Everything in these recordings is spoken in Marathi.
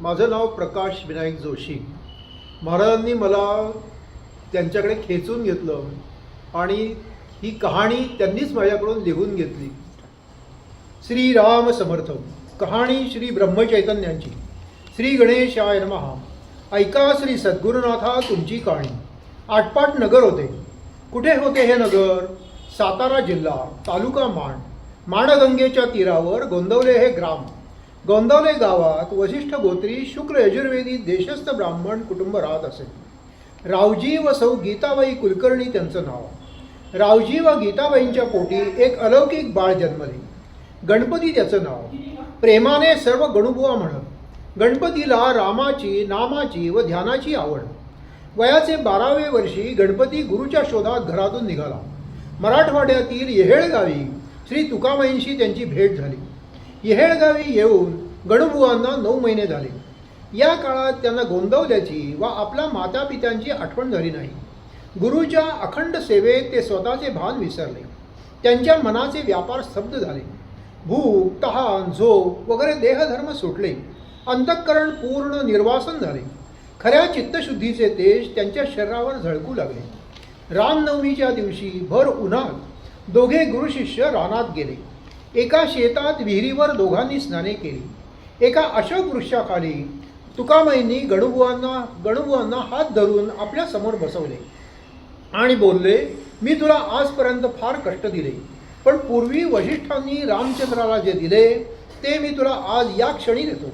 माझं नाव प्रकाश विनायक जोशी. महाराजांनी मला त्यांच्याकडे खेचून घेतलं आणि ही कहाणी त्यांनीच माझ्याकडून लिहून घेतली. श्री राम समर्थ. कहाणी श्री ब्रह्मचैतन्यांची. श्री गणेशाय नमहा ऐका श्री सद्गुरुनाथा तुमची कहाणी आटपाट नगर होते. कुठे होते हे नगर? सातारा जिल्हा तालुका माण. माणगंगेच्या तीरावर गोंदवले हे ग्राम. गोंदवले गावात वशिष्ठ गोत्री शुक्र यजुर्वेदी देशस्थ ब्राह्मण कुटुंब राहत असे. रावजी व सौ गीताबाई कुलकर्णी त्यांचं नाव. रावजी व गीताबाईंच्या पोटी एक अलौकिक बाळ जन्मले. गणपती त्याचं नाव. प्रेमाने सर्व गणुबुवा म्हणत. गणपतीला रामाची नामाची व ध्यानाची आवड. वयाचे बारावे वर्षी गणपती गुरुच्या शोधात घरातून निघाला. मराठवाड्यातील येहेळगावी श्री तुकामाईंशी त्यांची भेट झाली. येहेळगावी येऊन गणुबुवांना नऊ महिने झाले. या काळात त्यांना गोंदवल्याची वा आपल्या मातापित्यांची आठवण झाली नाही. गुरुच्या अखंड सेवेत ते स्वतःचे भान विसरले. त्यांच्या मनाचे व्यापार स्तब्ध झाले. भूक तहान झोप वगैरे देहधर्म सुटले. अंतःकरण पूर्ण निर्वासन झाले. खऱ्या चित्तशुद्धीचे तेज त्यांच्या शरीरावर झळकू लागले. रामनवमीच्या दिवशी भर उन्हात दोघे गुरुशिष्य रानात गेले. एका शेतात विहिरीवर दोघांनी स्नाने केली. एका अशोक वृक्षाखाली तुकामाईंनी गणुबुवांना गणुबुवांना हात धरून आपल्यासमोर बसवले आणि बोलले मी तुला आजपर्यंत फार कष्ट दिले पण पूर्वी वशिष्ठांनी रामचंद्राला जे दिले ते मी तुला आज या क्षणी देतो.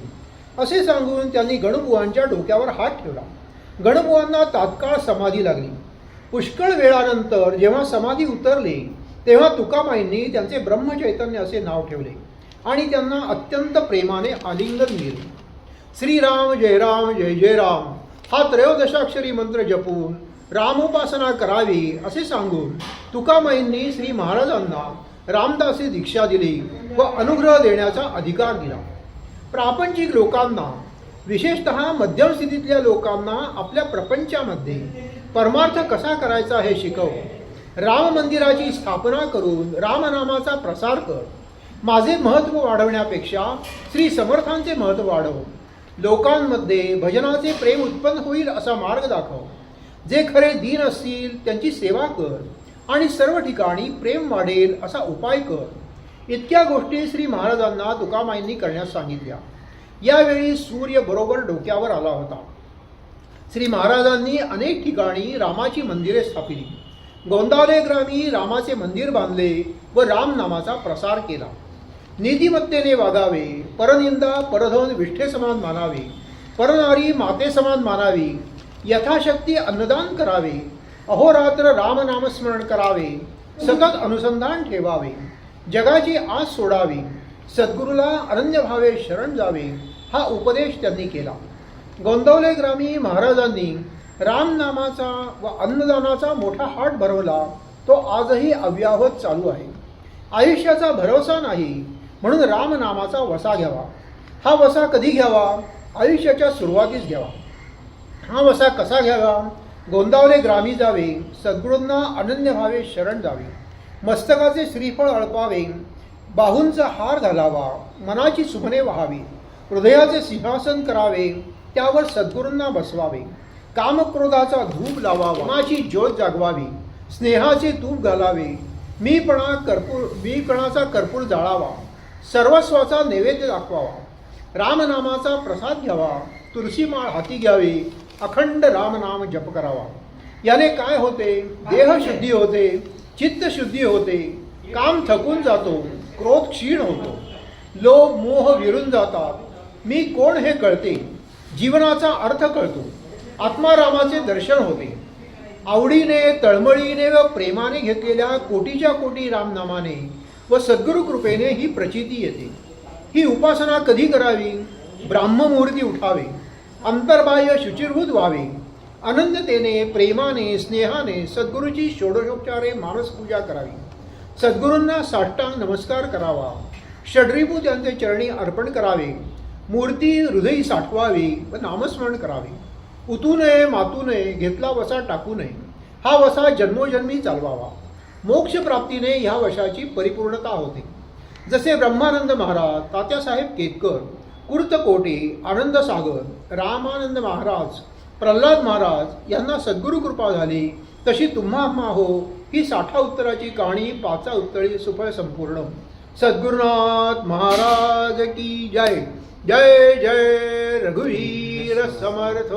असे सांगून त्यांनी गणुबुवांच्या डोक्यावर हात ठेवला. गणुबुवांना तात्काळ समाधी लागली. पुष्कळ वेळानंतर जेव्हा समाधी उतरली तेव्हा तुकामाईंनी त्यांचे ब्रह्मचैतन्य असे नाव ठेवले आणि त्यांना अत्यंत प्रेमाने आलिंगन दिले श्रीराम जय राम जय जय राम. हा त्रयोदशाक्षरी मंत्र जपून रामोपासना करावी असे सांगून तुकामाईंनी श्री महाराजांना रामदासी दीक्षा दिली व अनुग्रह देण्याचा अधिकार दिला. प्रापंचिक लोकांना विशेषत मध्यम स्थितीतल्या लोकांना आपल्या प्रपंचामध्ये परमार्थ कसा करायचा हे शिकव राम मंदिराची स्थापना करून रामनामाचा प्रसार कर. माझे महत्त्व वाढवण्यापेक्षा श्री समर्थांचे महत्त्व वाढव. लोकांमध्ये भजनाचे प्रेम उत्पन्न होईल असा मार्ग दाखव. जे खरे दीन असतील त्यांची सेवा कर आणि सर्व ठिकाणी प्रेम वाढेल असा उपाय कर. इतक्या गोष्टी श्री महाराजांना तुकामाईंनी करण्यास सांगितल्या. यावेळी सूर्य बरोबर डोक्यावर आला होता. श्री महाराजांनी अनेक ठिकाणी रामाची मंदिरे स्थापिली. गोंदावले ग्रामी रामाचे मंदिर बांधले व राम नामाचा प्रसार केला. नीतिमत्तेने वागावे परनिंदा परधन विष्ठे समान मानावे परनारी माते समान मानावी यथाशक्ती अन्नदान करावे अहोरात्र रामनामस्मरण करावे सतत अनुसंधान ठेवावे जगाची आस सोडावी सद्गुरूला अनन्यभावे शरण जावे हा उपदेश त्यांनी केला. गोंदवले ग्रामी महाराजांनी रामनामाचा व अन्नदानाचा मोठा हाट भरवला तो आजही अव्याहत चालू आहे. आयुष्याचा भरोसा नाही म्हणून रामनामाचा वसा घ्यावा. हा वसा कधी घ्यावा? आयुष्याच्या सुरुवातीस घ्यावा. हा वसा कसा घ्यावा? गोंदावले ग्रामी जावे सद्गुरूंना अनन्य भावे शरण जावे मस्तकाचे श्रीफळ अळपावे बाहूंचा हार घालावा मनाची सुमने व्हावी. हृदयाचे सिंहासन करावे त्यावर सद्गुरूंना बसवावे. कामक्रोधाचा धूप लावावा. मनाची ज्योत जागवावी. स्नेहाचे तूप घालावे. मीपणा कर्पूर मीपणाचा कर्पूर जाळावा. सर्वस्वाचा नैवेद्य दाखवावा. रामनामाचा प्रसाद घ्यावा. तुळशीमाळ हाती घ्यावी. अखंड रामनाम जप करावा. याने काय होते? देहशुद्धी होते. चित्तशुद्धी होते. काम थकून जातो. क्रोध क्षीण होतो. लोभ मोह विरून जातात. मी कोण हे कळते? जीवनाचा अर्थ कळतो. आत्मारामाचे दर्शन होते. आवडीने तळमळीने व प्रेमाने घेतलेल्या कोटीच्या कोटी रामनामाने व सद्गुरु कृपेने ही प्रचिती येते. ही उपासना कधी करावी? ब्राह्ममूर्ती उठावे. अंतर्बाह्य शुचिर्भूत व्हावे. अनंततेने प्रेमाने स्नेहाने सद्गुरूची षोडशोपचारे मानसपूजा करावी. सद्गुरूंना साष्टांग नमस्कार करावा. षड्रीभूत यांचे चरणी अर्पण करावे. मूर्ती हृदयी साठवावी व नामस्मरण करावे. उतू नये मातू नये घेतला वसा टाकू नये. हा वसा जन्मोजन्मी चालवावा. मोक्षप्राप्तीने ह्या वशाची परिपूर्णता होते. जसे ब्रह्मानंद महाराज तात्यासाहेब केतकर कुर्तकोटी आनंद सागर रामानंद महाराज प्रल्हाद महाराज यांना सद्गुरू कृपा झाली तशी तुम्हा हो ही साठा उत्तराची कहाणी पाचा उत्तरी सुफळ संपूर्ण. सद्गुरुनाथ महाराज की जय. जय जय रघुवीर समर्थ